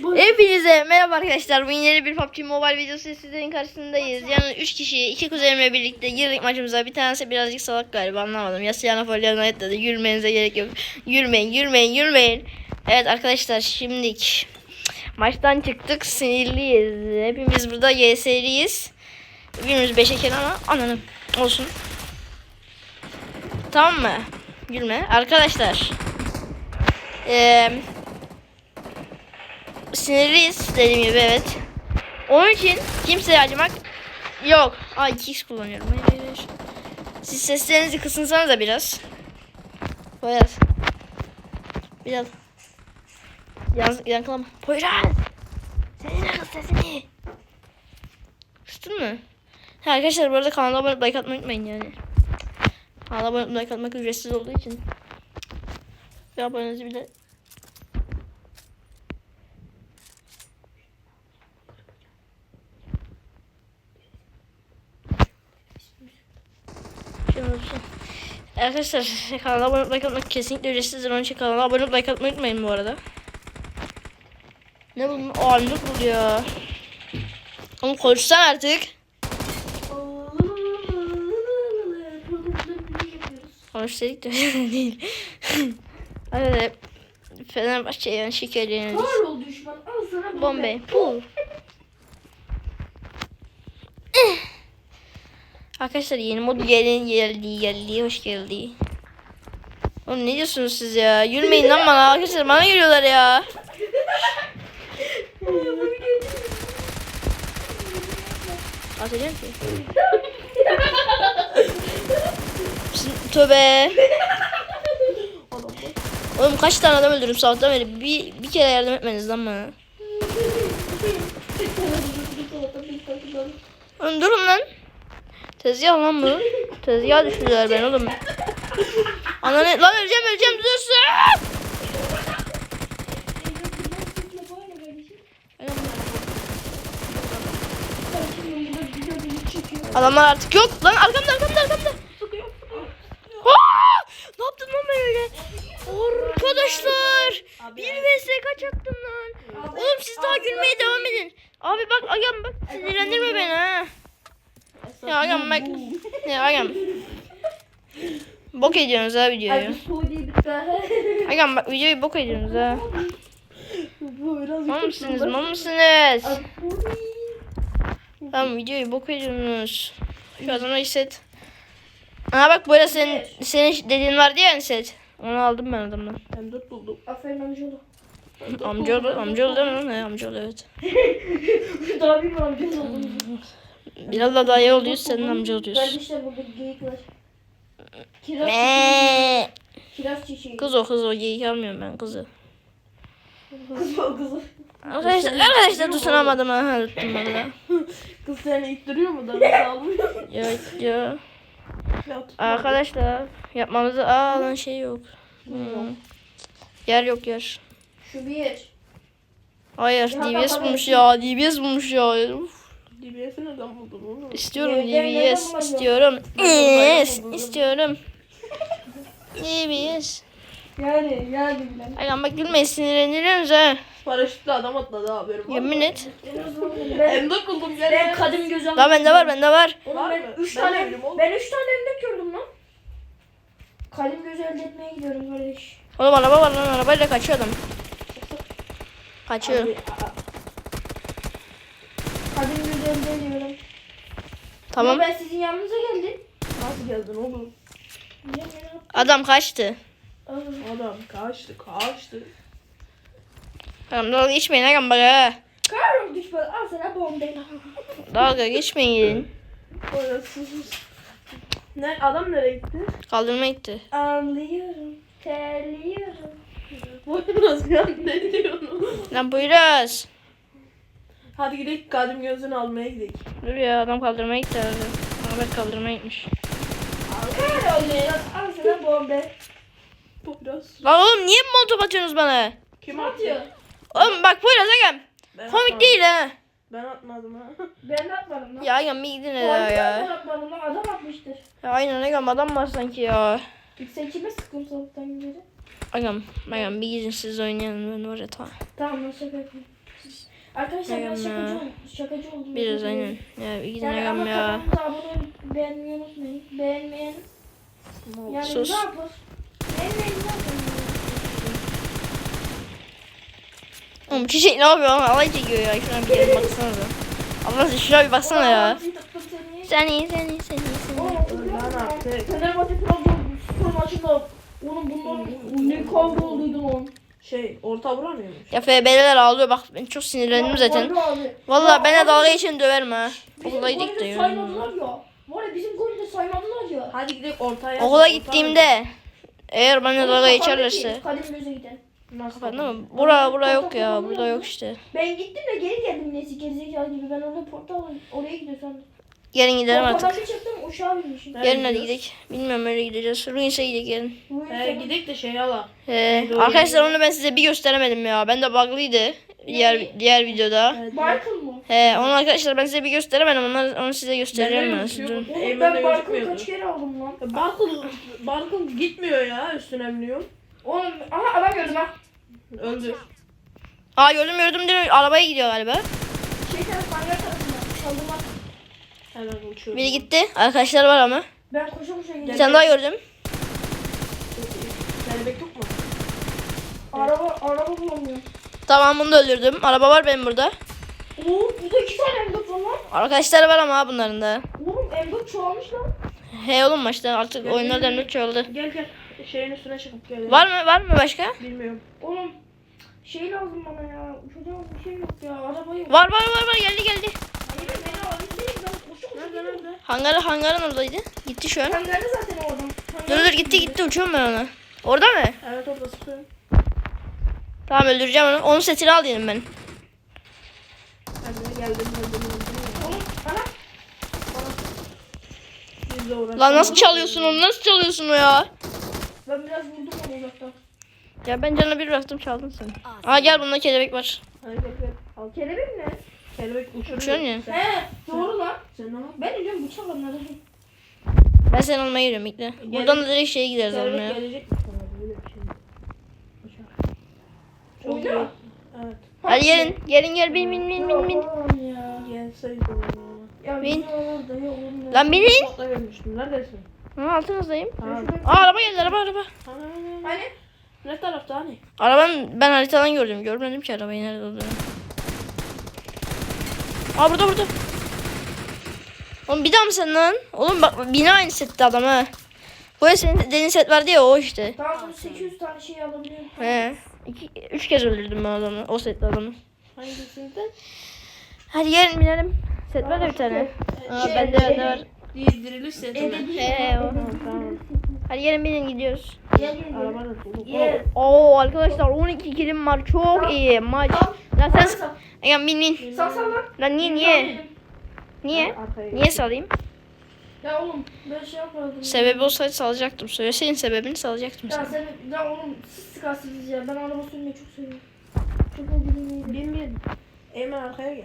Hepinize merhaba arkadaşlar. Bugün yeni bir PUBG Mobile videosu sizlerin karşısındayız. Yani 3 kişi, 2 kuzenimle birlikte girdik maçımıza. Bir tanesi birazcık salak galiba anlamadım. Ya Siyana Folyan'a etledi. Yürümenize gerek yok. Yürümeyin, yürümeyin, yürümeyin. Evet arkadaşlar şimdilik maçtan çıktık. Sinirliyiz. Hepimiz burada YS'liyiz. Birimiz 5 eker ama ananım olsun. Tamam mı? Gülme. Arkadaşlar. Eee sinirliyiz dediğim gibi evet. Onun için kimseye acımak yok. Aa 2x kullanıyorum. Siz seslerinizi kısınsanız da biraz. Poyraz. Biraz. Yalnız yankılama. Poyraz. Senin kız sesini. Kıstın mı? Ha, arkadaşlar bu arada kanala abone like atmayı unutmayın yani. Kanala abone like atmak ücretsiz olduğu için. Bir abonenizi bile Şey olsun. Arkadaşlar kanala abone like atmak kesinlikle ücretsizdir. Onun için kanala abone atmayı unutmayın bu arada. Ne bu? Aa ne buluyor? Oğlum konuşsan artık. Konuş dedik de değil. Hadi Fenerbahçe yani şikayet Var ol düşman. Al sana Bombay. Puh. Arkadaşlar yeni mod gelin geldi geldi hoş geldi. Oğlum ne diyorsunuz siz ya? Yürümeyin lan bana arkadaşlar bana geliyorlar ya. Atacağım ki. Tövbe. Oğlum kaç tane adam öldürdüm sabahtan beri. Bir, bir kere yardım etmeniz lan bana. Oğlum durun lan. Tezgah lan bu. Tezgah düşürdüler ben oğlum. Ana ne? Lan öleceğim öleceğim dursun. Adamlar artık yok. Lan arkamda arkamda arkamda. Aa! Ne yaptın lan ben öyle? Arkadaşlar. Bir vs kaç attım lan? Oğlum siz daha gülmeye devam edin. Abi bak Agam bak sinirlendirme beni ha. Ya Agam bak. Ya Agam. Bok ediyorsunuz ha videoyu. Agam bak videoyu bok ediyorsunuz ha. Mal mısınız mal mısınız? Tamam videoyu bok ediyorsunuz. Şu adamı hisset. Aa bak böyle senin, senin dediğin vardı ya set. Onu aldım ben adamdan. M4 buldum. Aferin amcaoğlu. Amcaoğlu, amcaoğlu değil mi? He, amcaoğlu evet. Daha bir amcaoğlu oldum. Biraz da dayı oluyoruz senin amca oluyorsun. Kardeşler burada geyik var. Kiraz çiçeği. Meee. Kiraz çiçeği. Kız o kız o geyik almıyorum ben kızı. Kız o kız o. Arkadaşlar, arkadaşlar tutunamadım ha tuttum valla. Kız seni ittiriyor mu? Daha sağlamıyor. Yok yok. Arkadaşlar yapmamızı aa lan şey yok. Hmm. Yer yok yer. Şu bir. Hayır Ya DBS bulmuş ben- ya DBS bulmuş ya. Uf. DBS'i neden buldun oğlum? İstiyorum neden DBS istiyorum. Yes buldum. istiyorum. DBS. Yani yani bilen. Ay bak gülmeyin sinirleniyorsunuz ha. Paraşütle adam atladı haberim var. Yemin et. Ben M4 buldum gel. Ben kadim göz Daha bende var bende var. Oğlum Var ben mı? 3 Ben tane oğlum. ben 3 tane emlak gördüm lan. Kadim gözü elde etmeye gidiyorum kardeş. Oğlum araba var lan arabayla kaçıyor adam. Kaçıyor. Abi, a- Kadim gözü elde ediyorum. Tamam. Ya ben sizin yanınıza geldim. Nasıl geldin oğlum? Ne yaptın? Adam kaçtı. Adam kaçtı kaçtı. Tamam dalga geçmeyin agam bak ha. Karım düşman al sana bomba. Dalga geçmeyin. Sus. Ne, adam nereye gitti? Kaldırma gitti. Anlıyorum. Terliyorum. Bu nasıl ya? Ne diyorsun? Lan buyuruz. Hadi gidelim kadim gözünü almaya gidelim. Dur ya adam kaldırmaya gitti abi. Ahmet kaldırmaya gitmiş. Al sana bomba. Bu biraz. Lan oğlum niye molotof atıyorsunuz bana? Kim Atıyor. Oğlum bak buyuruz agam. Ben Komik atmadım. değil ha. Ben atmadım ha. Ben atmadım lan. Ya agam bir gidin hele Ben ya. atmadım lan adam atmıştır. Ya aynen agam adam var sanki ya. Sen kime sıktın sabahtan beri? Agam agam bir gidin siz oynayalım ben oraya tamam. Tamam nasıl yapayım? Arkadaşlar Aynen şakacı ya. oldum. Şakacı oldum. Biraz aynen. Ya iki Yani ama gam ya. olup beğenmeyi unutmayın. Beğenmeyen yani Sus. ne yapar? Yapar? Oğlum çiçek ne yapıyor? ama Alay çekiyor ya. Şuna bir gelin baksanıza. Allah aşkına şuna bir baksana ya. Sen iyi sen iyi sen iyi sen iyi. Lan artık. Fenerbahçe Trabzon maçında oğlum bunlar ne kavga olduydu lan. Şey orta vuramıyormuş. Ya FB'ler ağlıyor bak ben çok sinirlendim zaten. Vallahi abi. Vallahi Ya ben de abi, dalga geçen döverim ha. Golü da de saymadılar ya. Var ya bizim golü de saymadılar ya. Hadi gidelim ortaya. Okula Orta- gittiğimde eğer bana dalga geçerlerse. Kadim göze Kapandı mı? Bura bura yok ya. Burada yok işte. Ben gittim de geri geldim neyse gerizekalı gibi. Ben orada portal oraya gidiyor sandım. Gelin gidelim artık. bir çıktım uçağa binmişim. Gelin hadi gidelim. Bilmiyorum öyle gideceğiz. Ruins'e gidelim He sana. gidelim de şey ala. Ee, Doğru. arkadaşlar onu ben size bir gösteremedim ya. Ben de bug'lıydı. Diğer diğer videoda. Evet. Michael mı? He, onu arkadaşlar ben size bir gösteremedim. Onları, onu size göstereceğim ben. Ben size. Oğlum ben Michael'ı gözükmüyordu. kaç kere aldım lan. Barkın, Barkın gitmiyor ya üstüne biniyor. Oğlum aha adam gördüm ha. Öldü. Aa gördüm gördüm diyor. Arabaya gidiyor galiba. Şey tarafı hangar tarafından. Hemen. Biri gitti. Arkadaşlar var ama. Ben koşa koşa Bir gidiyorum. tane daha gördüm. Kelebek yok mu? Araba, araba bulamıyorum. Tamam bunu da öldürdüm. Araba var benim burada. Oo burada iki tane M4 var. Arkadaşlar var ama bunların da. Oğlum M4 çoğalmış lan. He oğlum maçta artık oyunlar demlik oldu. Gel gel. Şeyin üstüne çıkıp gel. Var mı var mı başka? Bilmiyorum. Oğlum şey lazım bana ya. Uçacağım bir şey yok ya. Araba yok. Var var var var geldi geldi. Hayır beni alabilir Ben koşa koşa Nerede nerede? Hangarı hangarın oradaydı. Gitti şu an. Nerede zaten o adam? Dur dur gitti gitti uçuyorum ben ona. Orada mı? Evet orada sıkıyor. Tamam öldüreceğim onu. Onun setini al diyelim ben. Geldim. Lan nasıl çalıyorsun onu? Nasıl çalıyorsun o ya? Ben biraz vurdum onu uzaktan. Ya ben canına bir bıraktım çaldın sen. Aa gel bunda kelebek var. Gel gel. Al. Kelebek mi? Kelebek uçuruyor. Uçuyorsun ya. He doğru lan. Sen ne yapıyorsun? Ben diyorum bıçak onları. Ben seni almaya gidiyorum bekle. Buradan da direkt şeye gideriz Kelebek almaya. gelecek? Böyle bir şey. Oyna. Evet. Hadi gelin. Gelin gel bin bin bin bin bin. Gelseydi. Ya Bin. Lan binin. Neredesin? Ha altınızdayım. Aa araba geldi araba araba. Ha, Hani? Ne tarafta hani? Arabanın ben haritadan gördüm. Görmedim ki arabayı nerede olduğunu. Aa burada burada. Oğlum bir daha mı sen lan? Oğlum bak bina aynı sette adam ha. Bu ya senin dediğin set vardı ya o işte. Sonra 800 tane şey alabiliyorum. He. İki, üç kez öldürdüm ben adamı. O sette adamı. Hangisinden? Hadi gelin binelim. Set var ya bir tane. Aa Şey, bende bende var. Diriliş seti mi? He o. Hadi gelin binin gidiyoruz. Gel gel gel. Araba da dolu. Gel. Oo arkadaşlar 12 kilim var. Çok iyi maç. Lan sen Sal Egen bin bin. sal sal lan. Lan niye niye? Niye? Niye salayım? Ya oğlum ben şey yapardım. Sebebi olsaydı salacaktım. Söyleseydin sebebini salacaktım Ya sana. sen ya oğlum siz sıkarsınız ya. Ben araba sürmeyi çok seviyorum. Çok ödülümüydü. Bin bin. Eymen arkaya gel.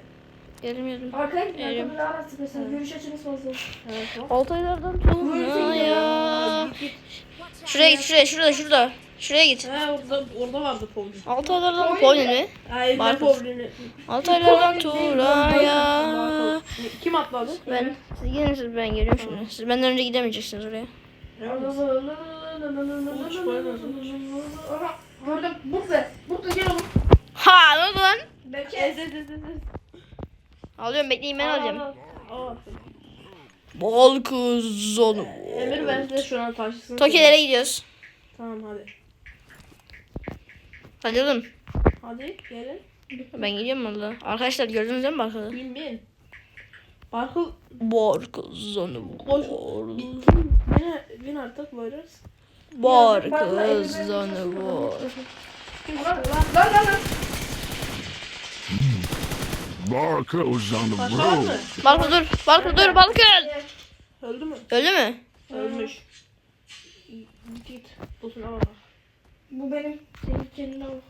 Gelmiyorum. Arkaya gidin. Eğrim. Arkamda ara sıkıyorsunuz. Görüş açınız fazla. Evet. Altaylardan tuğla ya. Ya. Şuraya git şuraya şurada şurada. Şuraya git. He orada orada vardı Povlin. Altaylardan Polin mi? Hayır ben Barkos. Povlin'i. Altaylardan tuğla ya. Kim atladı? Ben siz gidin siz ben geliyorum şimdi. Siz benden önce gidemeyeceksiniz oraya. Aha gördüm. Burada. Burada gel oğlum. Ha ne oldu lan? Ez. Alıyorum bekleyin ben alacağım. Aa, Bol kız onu. Emir ben size şu an karşısına. Tokilere gidiyoruz. Tamam hadi. Hadi oğlum. Hadi gelin. Ben gidiyorum valla. Arkadaşlar gördünüz değil mi Barkız'ı? Bin bin. Barkıl Barkız onu. koş. Bin, bin, bin artık varırız. Barkız onu. Lan lan lan. Barco's on the mı? road. Barkız dur. Barkız dur. Barkız. Öldü mü? Öldü mü? Ölmüş. Git. Busuna bak. Bu benim. Senin kendine bak.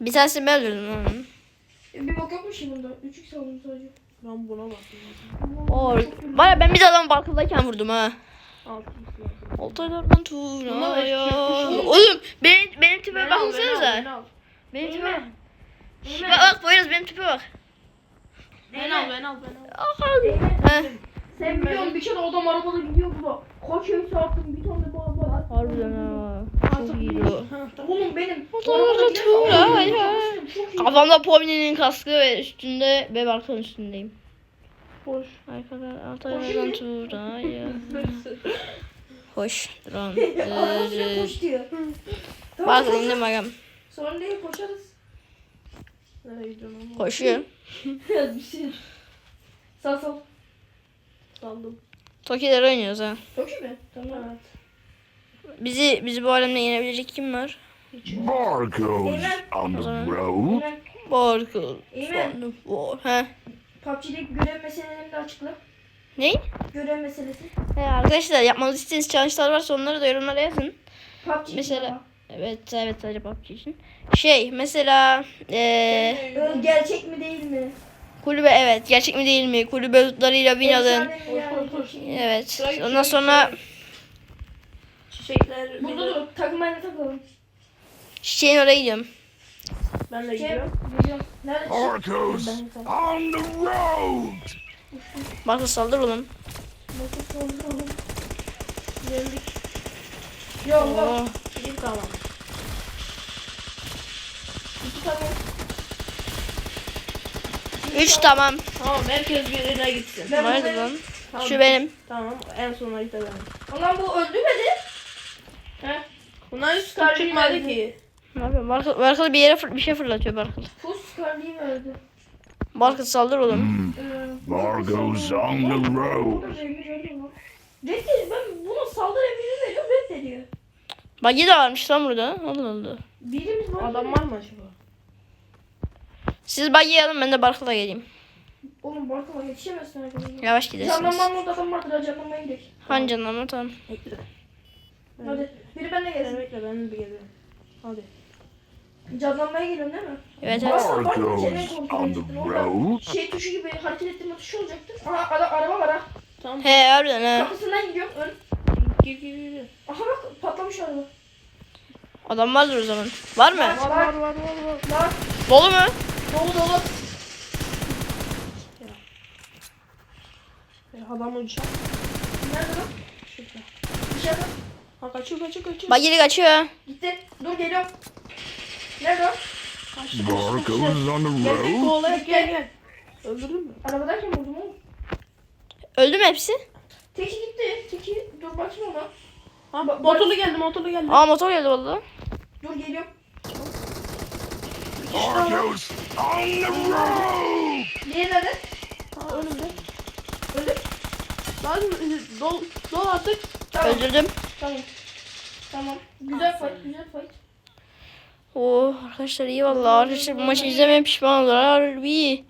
Bir tanesini ben öldürdüm. E, Bir bak yokmuş şimdi bunda. 3x aldım sadece. Ben buna baktım. Or. Baya ben bir de adamı Barkız'dayken vurdum ha. Altı Altaylardan Bunlar tuğla ya. eşek Oğlum benim, benim tipe Beni al, beni al, baksanıza. beni al. Benim tipe. Bak bak Poyraz benim benim tipe bak. Ben al ben al ben al. Heh. Sen biliyorsun bir kere adam arabada gidiyor burada. Kaç yıl çarptım bir tane bu araba. Harbiden ha. Çok iyi o. Oğlum benim. Kafamda Pomni'nin kaskı ve üstünde ve balkon üstündeyim. Hoş. Arkadan Antalya'dan Tuğra ya. Hoş. Arabasına koş diyor. Bak indim. Sorun değil koşarız. Nereye bir şey. Sağ sol. Saldım. Toki'ler oynuyoruz ha. Çok iyi mi? Tamam. Evet. Bizi bizi bu alemde yenebilecek kim var? Barcodes on the road. Hemen Barkıl. Eymen. Var. He. PUBG'deki görev meselelerini de açıkla. Ne? Görev meselesi. He arkadaşlar yapmanızı istediğiniz challenge'lar varsa onları da yorumlara yazın. PUBG Mesela evet evet sadece PUBG için. Şey mesela eee Ee, gerçek mi değil mi? kulübe evet gerçek mi değil mi? Kulübe lootlarıyla win alın. Efsane mi yani? Evet. Ondan sonra Çiçekler. Burada dur. Takmayla takalım. çiçeğin oraya gidiyorum. Ben de gidiyorum. gidiyorum. Nerede? Barcodes on the road. Barkıl saldır oğlum. Geldik. Yok yok. Oo. Bir tamam. Tamam. Üç tamam. Tamam herkes birine gitsin. Ben Nerede lan? Tamam. Şu benim. Tamam en sona ite benim. Ulan bu öldürmedi. He? Bunlar hiç top çıkmadı ki. Ne yapıyorsun? Barkıl, Barkıl bir yere fır- bir şey fırlatıyor Barkıl. Fus Scarlet'i öldü. Barkıl saldır oğlum. Hmm. Ee, Barcodes on the road. Öldü mü? Reddediyor. Ben buna saldırı emrini veriyorum reddediyor. Bagi de varmış lan burada. Allah Allah. Birimiz var. Adam var mı acaba? Siz Bagi'yi alın ben de Barkıl'a geleyim. Oğlum Barkama yetişemezsin arkadaşlar. Yavaş gidersiniz. Canlanmam orada adam vardır. ha, Canlanmaya gidelim. Hangi canlanma tamam. Bekle. Hadi. Biri benimle gelsin. bekle ben bir geliyorum. Hadi. Canlanmaya geliyorum değil mi? Evet evet. Aslında senden kontrol on the road. şey tuşu gibi hareket ettirme tuşu olacaktı. Aha ara, araba var ha. Tamam. He harbiden he. Kapısından gidiyorum. Ön. Gir gir gir. Aha bak patlamış araba. Adam vardır o zaman. Var mı? Var Var var var var var. var. Dolu mu? Dolu dolu. E, Adam uçak. Nerede lan? Şurada. Dışarıda. Ha kaçıyor kaçıyor kaçıyor. Bagi'li kaçıyor. Gitti. Dur geliyorum. Nerede o? Barcodes on the Gel gel road. gel gel. Öldürdün mü? Arabadayken vurdum oğlum. Öldü mü hepsi? Teki gitti. Teki dur bakayım ona. Ha Ba- motorlu geldi motorlu geldi. Aa motor geldi valla. Dur geliyorum. Barcodes on the road. Diğeri nerede? Ha önümde. Öldü. Lan dol dol artık. Tamam. Öldürdüm. Tamam. Tamam. Güzel fight. Güzel fight. Oo arkadaşlar iyi valla. Arkadaşlar bu maçı izlemeye pişman oldular. Harbi.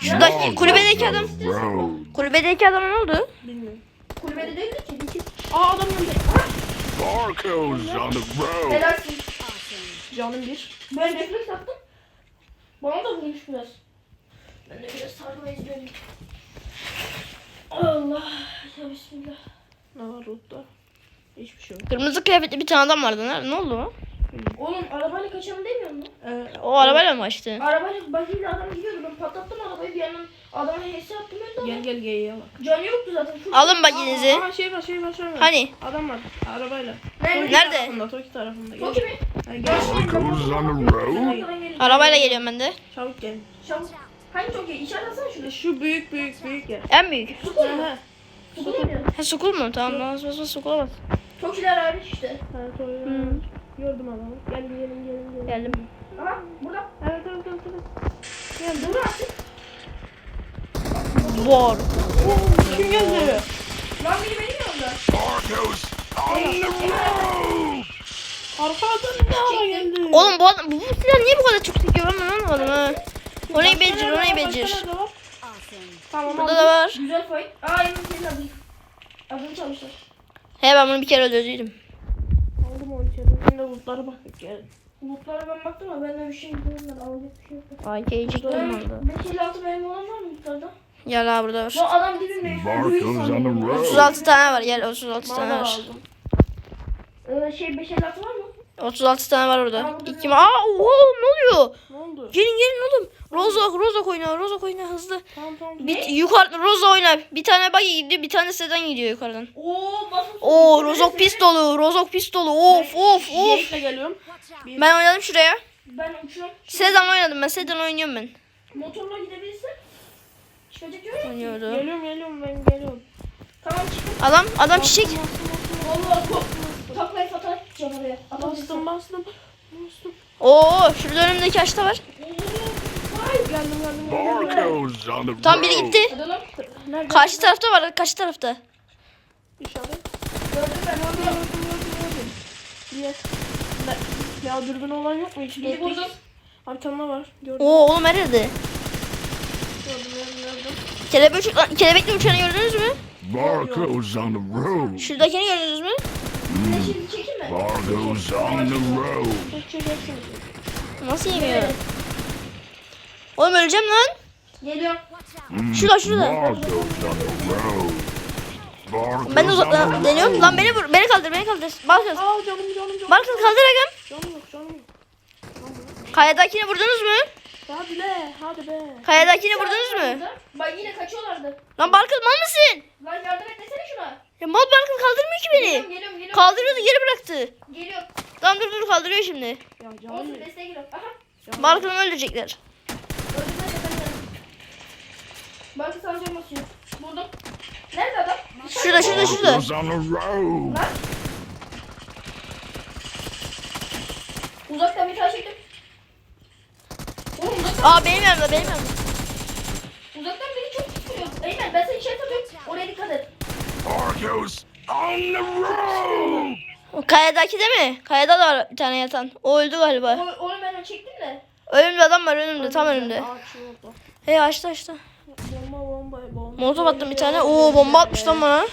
Şuradaki kulübedeki adam. Kulübedeki adam ne oldu? Bilmiyorum. Kulübede değildi ki. Aa adam geldi. Barcodes on the road. Helalsin. Canım bir. Ben refleks attım. Bana da vurmuş biraz. Ben de biraz sarmayı izliyorum. Allah. Ya bismillah. Ne var rotta? Hiçbir şey yok. Kırmızı kıyafetli bir tane adam vardı. Nerede? Ne oldu o? Oğlum arabayla kaçalım demiyor musun? Ee, O arabayla mı açtı? Arabayla bakıyla adam gidiyordu. Ben patlattım arabayı bir yandan adama HS attım öldü ama. Gel gel geyeye bak. Canı yoktu zaten. Full Alın baginizi. Aa şey var şey var şey var. Hani? Adam var arabayla. Nerede? Toki Nerede? Tarafında, Toki tarafında. Gel. Toki mi? Ha, gel. Barcodes on the road. Arabayla geliyorum ben de. Çabuk gel. Çabuk. Hangi Toki? İşaret atsana şunu. Şu büyük büyük büyük yer. En büyük. Sukul Ha mu? ha. Sukul mu? Ha sukul mu? Tamam. Bas bas bas sukula bas. Tokiler hariç işte. Ha Toki. Hı. Gördüm adamı. Gel gelin gelin gelin. Geldim. Aha burada. Evet evet evet. evet. Gel Dur artık. Var. Kim geldi? Lan biri. Barcodes on the road. Arkadan ne ara geldi? Oğlum bu adam bu silah niye bu kadar çok sekiyor ben anlamadım ha. O ne becir o ne becir. Tamam Burada da var. Güzel fight. Aa Emin senin adın. Adını çalmışlar. He ben bunu bir kere öldürdüydüm. aldım o içeri. Şimdi bulutlara baktık gel. Bulutlara ben baktım ama benden bir şey görmedim. Alacak bir şey yok. AK'yi çektim orada. 556 benim olan var mı bulutlarda? Gel ha burada var. Bu adam on the road. 36 tane var gel 36 Bana tane var. lazım. Ee, şey 556 var mı? 36 tane var orada. İki mi? Aa oha ne oluyor? Ne oldu? Gelin gelin oğlum. Rozok Rozok oyna Rozok oyna hızlı. Tamam tamam. Bir, yukarı Rozo oyna. Bir tane buggy gidiyor bir tane sedan gidiyor yukarıdan. Oo basın. Oo Rozok pistolu Rozok pistolu of of of. Jake'le geliyorum. Ben oynadım şuraya. Ben uçuyorum. Sedan oynadım ben sedan oynuyorum ben. Motorla gidebilirsin. Oynuyorum. Geliyorum geliyorum ben geliyorum. Tamam çıkın. Adam adam çiçek. Allah top. Taklayı fatal. Canavarı. Adam Bastım bastım. Bastım. Oo şurada önümdeki ağaçta var. Geldim geldim geldim. Barcodes on the Tam biri road. gitti. Hadi lan. Nerede? Karşı tarafta var karşı tarafta. İnşallah. Gördüm ben Gördüm onu. gördüm gördüm gördüm. Diye. Ne- Ya dürbün olan yok mu hiç? Biri vurdum. Abi tane var. Gördüm Oo oğlum nerede? Kelebek kelebekli uçanı gördünüz mü? Barcodes on the road. Şuradakini gördünüz mü? Mi? Barcodes on the road. Nasıl yemiyor? Oğlum öleceğim lan. Geliyorum. Şurada şurada. Barcodes on the road. Barcodes Ben de on the uzaktan deniyorum. Lan beni vur. Beni kaldır beni kaldır. Balkız. Aa canım canım canım. Balkız kaldır agam. Canım yok canım yok. Kayadakini vurdunuz mu? Hadi be hadi be. Kayadakini vurdunuz mu? Bak yine kaçıyorlardı. Lan Balkız mal mısın? Lan yardım et desene şuna. Ya mal Balkız kaldırmıyor ki Geliyorum beni. geliyorum geliyorum. Kaldırıyordu geri bıraktı. Geliyorum. Tamam dur dur kaldırıyor şimdi. Ya canım Olsun desteğe giriyorum. Aha. Balkız'ı öldürecekler. Öldürme. Belki sancım basıyor. Buldum. Nerede adam? Şurada şurada şurada. Lan. Uzaktan bir tane çektim. Aa benim yanımda benim yanımda. uzaktan biri çok tutuyor. Eymen ben seni işaret atıyorum. Oraya dikkat et. Barcodes on the road. O kayadaki değil mi? Kayada da var bir tane yatan. O öldü galiba. Onu, onu ben çektim de. Önümde adam var önümde tam önümde. Ağaç orada. Hey açtı açtı. Bomba bomba bomba. Molotov attım bir tane. Oo bomba atmış lan bana.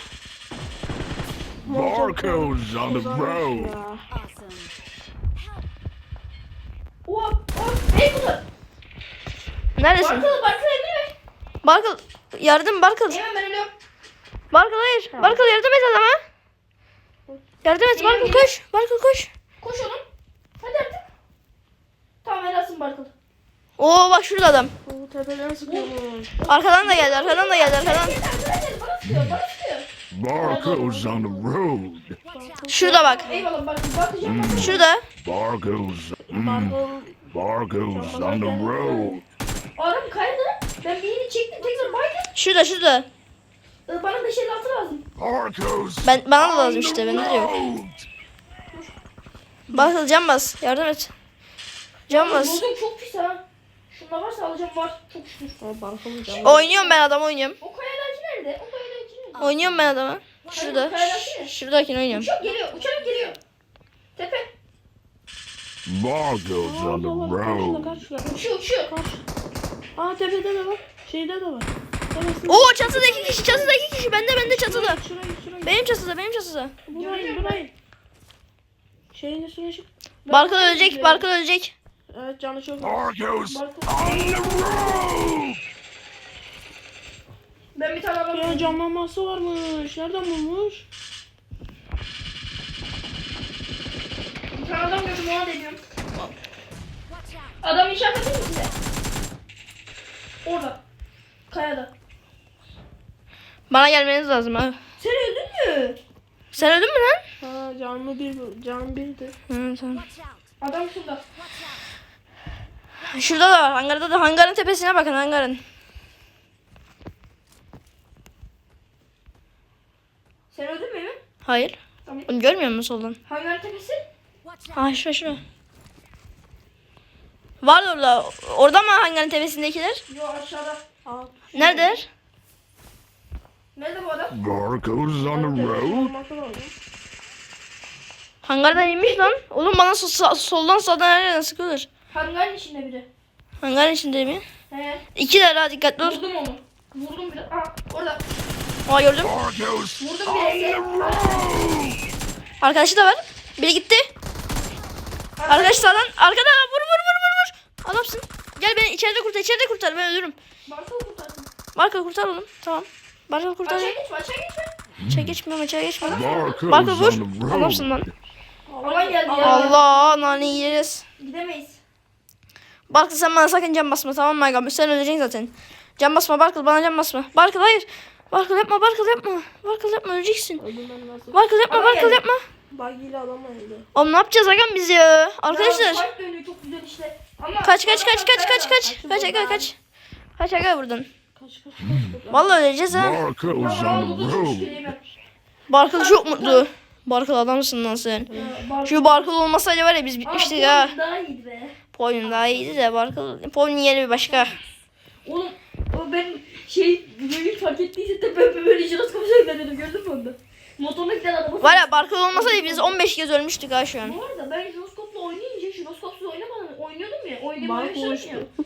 Barcodes on the road. Ya. Oo, oo, bey kutu. Neredesin? Barkıl, Barkıl emri ver. Barkıl yardım Barkıl. Eymen ben ölüyorum. Barkıl hayır. Barkıl yardım et adama. Yardım et Barkıl koş. Barkıl koş. Koş oğlum. Hadi artık. Tamam helalsin Barkıl. Oo bak şurada adam. Bu tepeden sıkıyormuş. Arkadan da geldi arkadan da geldi arkadan. Sıkıyor, sıkıyor. Barcodes on the road. Şurada bak. Eyvallah Barkıl, bakacağım bakacağım. Şurada. Barcodes. Mm. Barcodes on the road. Arım kaydı. Ben birini çektim tekrar baydım. Şurada şurada. Ee, Bana 556 lazım. Ben bana da lazım işte bende de yok. Barkıl can bas. Yardım et. Can bas. Buldum çok pis ha. Şunda varsa alacağım var. Çok şükür. O Barkol'un canı. Oynuyorum ben adam oynuyorum. O kayadaki nerede? O kayadaki nerede? Oynuyorum ben adamı. Şurada. Şuradakini oynuyorum. Uçak geliyor. Uçak geliyor. Tepe. Barcodes on the road. Uçuyor uçuyor. Aa tepede de var. Şeyde de var. Tepesinde. Oo çatıda iki kişi çatıda iki kişi. Bende bende çatıda. Şurayı şurayı. Benim çatıda benim çatıda. Burayı burayı. Şeyin üstüne çık. Barkıl ölecek Barkıl ölecek. Evet canı çok. Barkıl. on the road. Ben bir tane Ya alamıyorum. canlanması varmış. Nereden bulmuş? Bir tane adam gördüm ona deniyorum. Adam işaret atayım mı size? Orada. Kayada. Bana gelmeniz lazım abi. Sen öldün mü? Sen öldün mü lan? Ha canlı bir can birdi. Hı, tamam. Adam şurada. Şurada da var. Hangarda da hangarın tepesine bakın hangarın. Sen öldün mü Emin? Hayır. Tamam. Onu görmüyor musun soldan? Hangar tepesi? Ha şurada şurada. Var orada. Orada mı hangarın tepesindekiler? Yo aşağıda. Aa, Neredeler? Nerede bu adam? Barcodes on the road. Hangardan inmiş lan. Oğlum bana sol- sağ- soldan sağdan her yerden sıkıyorlar. Hangarın içinde biri. Hangarın içinde mi? He. İkiler ha dikkatli ol. Vurdum onu. Vurdum biraz. Aa orada. Aa gördüm. Barcodes Vurdum birisi. Arkadaşı da var. Biri gitti. Arkadaş sağdan. Arkada vur vur vur. Adamsın. Gel beni içeride kurtar içeride kurtar ben ölürüm. Barkıl kurtarsın. Marka kurtar oğlum. Tamam. Marka kurtar. Aşağı geçme aşağı geçme. İçeri geçmiyorum. Barcodes Marka on vur. Adamsın lan. Aman geldi ya. Allah nane yeriz. Gidemeyiz. Barkıl sen bana sakın can basma tamam mı Aga? Sen öleceksin zaten. Can basma Barkıl bana can basma. Barkıl hayır. Barkıl yapma Barkıl yapma. Barkıl yapma öleceksin. Barkıl yapma geldi. yapma. Bagiyle adam öldü. Oğlum ne yapacağız Agam biz ya? Arkadaşlar. Ya, dönüyor çok güzel işte. Ama Kaç kaç kaç kaç kaç Kaç kaç. Kaç Aga kaç. Kaç Aga buradan. Kaç kaç kaç. Vallahi öleceğiz ha. Barkıl çok mutlu. Barkıl adamsın lan sen. Şu Barkıl olmasaydı var ya biz bitmiştik ha. Daha iyiydi be. Pony'un daha iyiydi de Barkıl. Pony'un yeri bir başka. Oğlum o ben şey böyle fark ettiyse de ben böyle jiroskopu söyledim gördün mü onu? Motorla giden adamı. Var ya Barkıl olmasaydı biz 15 kez ölmüştük ha şu an. Bu arada ben jiroskopla oynayınca oynuyordum ya. Oynamaya başladım ya.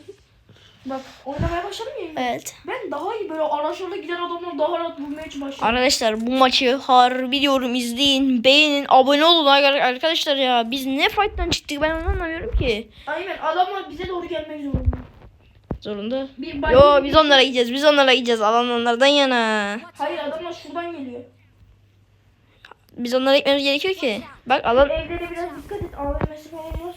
Bak oynamaya başladım ya. Evet. Ben daha iyi böyle araçlarla giden adamları daha rahat vurmaya başladım. Arkadaşlar bu maçı harbi diyorum izleyin, beğenin, abone olun ar- arkadaşlar ya. Biz ne fight'tan çıktık ben onu anlamıyorum ki. Aynen adamlar bize doğru gelmek zorunda. Zorunda. Bir Yo biz onlara gideceğiz, biz onlara gideceğiz. Alan onlardan yana. Hayır adamlar şuradan geliyor. Biz onlara gitmemiz gerekiyor ki. Bak alan Evde de biraz dikkat et. AVM'si falan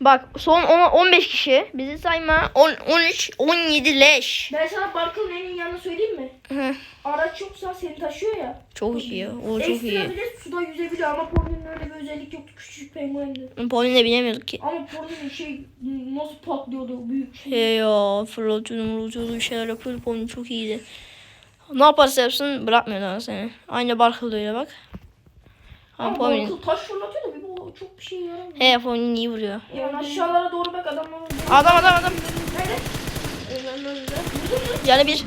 bak son 10 15 kişi. Bizi sayma 10 13 17 leş. Ben sana Barkıl'ın en iyi yanını söyleyeyim mi? Hı. Araç yoksa seni taşıyor ya. Çok iyi. O çok Ekstra iyi. bir de suda yüzebiliyor ama Pornin'in öyle bir özellik yoktu. Küçücük penguendi. Pauline bilemiyorduk ki. Ama Pornin'in şey nasıl patlıyordu büyük şey. He ya fırlatıyordu mırlatıyordu bir şeyler yapıyordu. Pauline çok iyiydi. Ne yaparsa yapsın bırakmıyor daha seni. Aynı Barkıl da öyle bak. Ama Pauline. Barkıl taş fırlatıyor da bir bu çok bir şey yaramıyor. He Pauline iyi vuruyor. Yani aşağılara doğru bak adamların. Adam adam adam. Nerede? Yani bir.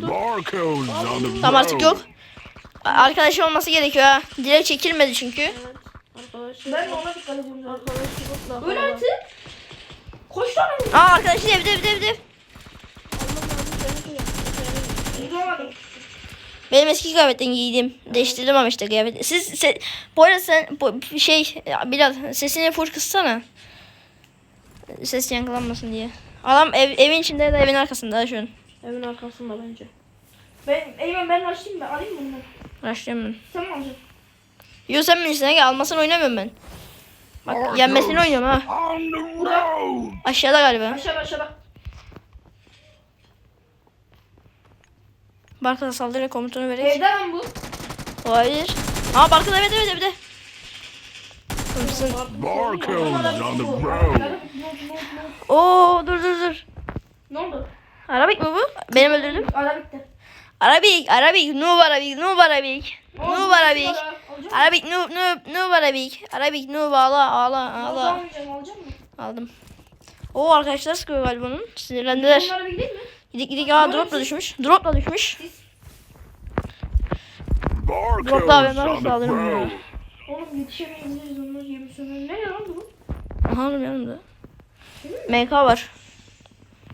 Tam artık yok. Arkadaşı olması gerekiyor ha. Direkt çekilmedi çünkü. Ben de ona dikkat ediyorum da. Öyle artık. Koş lan. Aa arkadaşı evde evde evde. Vuramadım. Benim eski kıyafetten giydim. Değiştirdim ama işte kıyafet. Siz se, bu arada sen bu, şey Bilal sesini full kıssana. Ses yankılanmasın diye. Adam ev, evin içinde ya da evin arkasında şu an. Evin arkasında bence. Ben Eymen ben açayım ben alayım mı bunu? Başlıyorum ben. Sen mi alacaksın? Yo sen bilirsin Ege almasını oynamıyorum ben. Bak yenmesini oynuyorum ha. Aşağıda galiba. Aşağıda aşağıda. Barkada saldırı komutanı vererek. Evde lan bu. Olabilir. Aa Barkada evet evet. Hırsın. Barco's on the road. Oo dur dur dur. Ne oldu? Arabik mi bu? Benim öldürdüm. Ara bitti. Arabik, Arabik, noob Arabik, noob Arabik. Noob Arabik. Arabik, noob, noob, noob Arabik. Arabik, noob, ağla, ağla, ağla. Alacağım alacağım mı? Aldım. Oo arkadaşlar sıkıyor galiba onun. Sinirlendiler. Bunlara bir gideyim mi? Gidik gidik aa drop da düşmüş. Drop da düşmüş. Drop da ben alırım road. ya. Oğlum yetişemeyebiliriz onlar yemiş onlar. Nereye lan bu? Aha oğlum yanımda. MK var.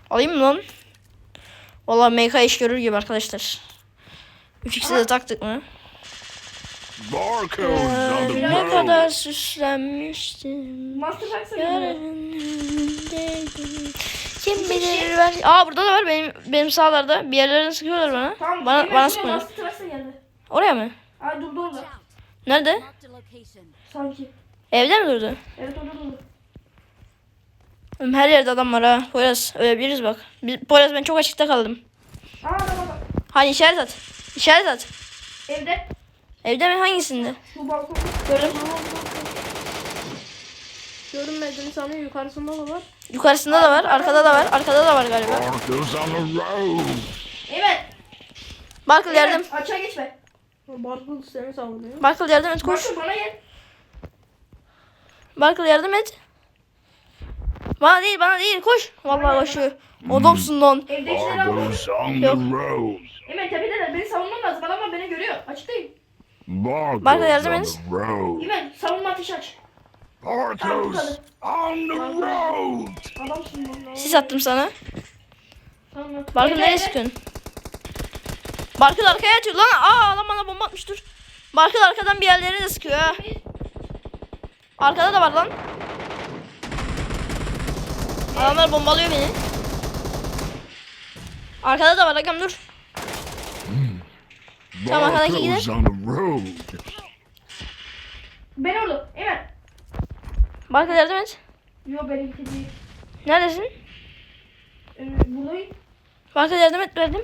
Alayım mı lan? Valla MK iş görür gibi arkadaşlar. 3x'i de taktık mı? The Ne kadar süslenmiştim. Master Yarın. Kim bilir ver. Aa burada da var benim benim sağlarda. Bir yerlerden sıkıyorlar bana. Tamam. bana bana sıkmıyor. Oraya mı? Aa durdu orada. Nerede? Sanki. Evde mi durdu? Evet orada durdu. Oğlum Her yerde adam var ha. Poyraz ölebiliriz bak. Biz, Poyraz ben çok açıkta kaldım. Aa adam adam. Hani işaret at. İşaret at. Evde. Evde mi? Hangisinde? Şu balkonda. Gördüm. Görünmediğini sanıyor. Yukarısında da var. Yukarısında da var. Arkada da var. Arkada da var galiba. Barco's on the road. Evet. Barkıl yardım. Açığa geçme. Barkıl seni savunuyor. Barkıl yardım et koş. Koş. Bana gel. Barkıl yardım et. Bana değil bana değil koş. Vallahi koşuyor. Adamsın lan. Evdekileri al. Yok. Hemen tepedeler. Beni savunmam lazım. Adamlar beni görüyor. Açıktayım. Barco's yardım et. Hemen savunma ateşi aç. Barco's on the road. Lan. Sis attım sana. Evde, nereye sıkıyorsun? Barkıl arkaya atıyor lan. Aa adam bana bomba atmış dur. Barkıl arkadan bir yerlere de sıkıyor ha. Arkada da var lan. Adamlar bombalıyor beni. Arkada da var agam dur. Tamam, arkadaki gider. Barco's on the road. Ben orada. Hemen. Barkıl yardım et. Yok benimki değil. Neredesin? Ee, buradayım. Barkın yardım et verdim.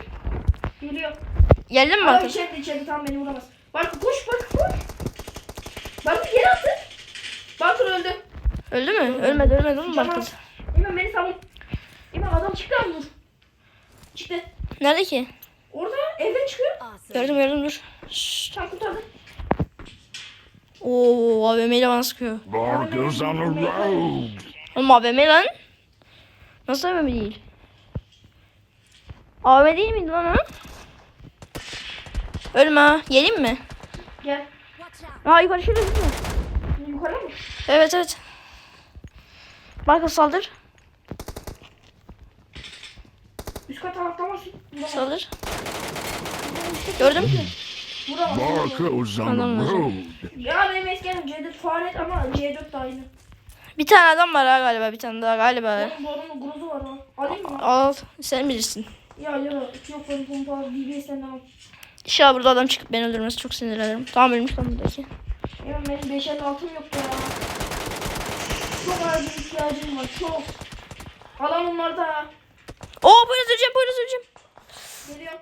Geliyor. Geldin mi Aa Barkın? içeride içeride tam beni vuramaz. Barkın koş Barkın koş. Barkın geri attı. Barkın öldü. Öldü mü? Ölmedi ölmedi oğlum. Barkın. İmam beni savun. İmam adam çıktı abi dur. Çıktı. Nerede ki? Orada evden çıkıyor. Gördüm gördüm dur. Şşş. Tam kurtardı. Oo AVM ile bana sıkıyor. Barco's on the road. Oğlum AVM lan. Nasıl AVM değil? AVM değil miydi lan o? Ölme ha. Geleyim mi? Gel. Aa yukarı şurada değil mi? Yukarı mı? Evet evet. Barkın saldır. Üst kat atlamasın. Saldır. Gördüm. Vuramaz. Barco's on Adam the var. road. Ya benim eskiden C4 faret ama C4 de aynı. Bir tane adam var ha galiba. Bir tane daha galiba. Benim borunun gruzu var ha. Alayım mı? Al sen bilirsin. Ya ya yok benim pompa DBS'den al. İnşallah burada adam çıkıp beni öldürmesi çok sinirlenirim. Tamam ölmüş lan buradaki. Ya benim 5 el altım yok ya. Çok acil ihtiyacım var çok. Alan onlarda. Oo Poyraz öleceğim Poyraz öleceğim. Geliyor.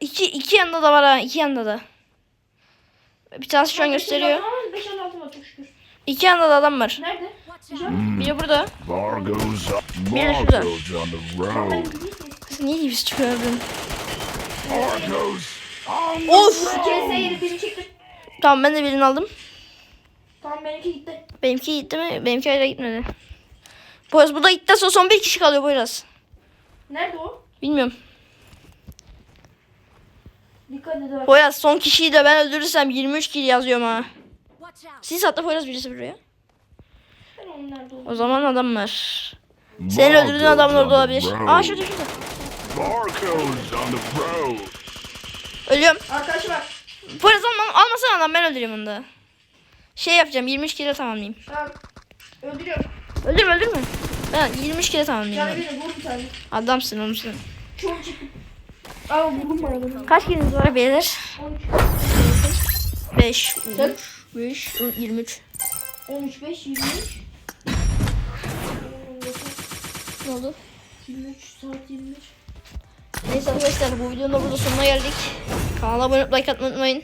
İki, iki yanda da var ha. iki yanda da. Bir tanesi şu an gösteriyor. 5 el altım var çok şükür. İki yanda da adam var. Nerede? Biri burada. Barco's up. Bir de şurada. Kız niye gibi on Of. Tamam ben de birini aldım. Tamam benimki gitti. Benimki gitti mi? Benimki hala gitmedi. Poyraz burada gitti sonra son bir kişi kalıyor Poyraz. Nerede o? Bilmiyorum. Dikkat edin. Poyraz son kişiyi de ben öldürürsem 23 kill yazıyorum ha. Siz hatta Poyraz birisi buraya. O zaman adam var. Senin öldürdüğün adam orada olabilir. Aa şurada şurada. Ölüyorum. Arkadaşı var. Poyraz alma, almasana adam ben öldüreyim onu da. Şey yapacağım 23 kere tamamlayayım. Tamam. Öldürüyorum. Öldürme öldürme. Ben 23 kere tamamlayayım. Yani ben. birini vur bir tane. Adamsın oğlum sen. Çok çıktı. Aa. Kaç kiliniz var beyler? 13. 5, 5, 23. 13, 5, 23. Ne oldu? 23 saat 23. Neyse arkadaşlar bu videonun da burada sonuna geldik. Kanala abone olup like atmayı unutmayın.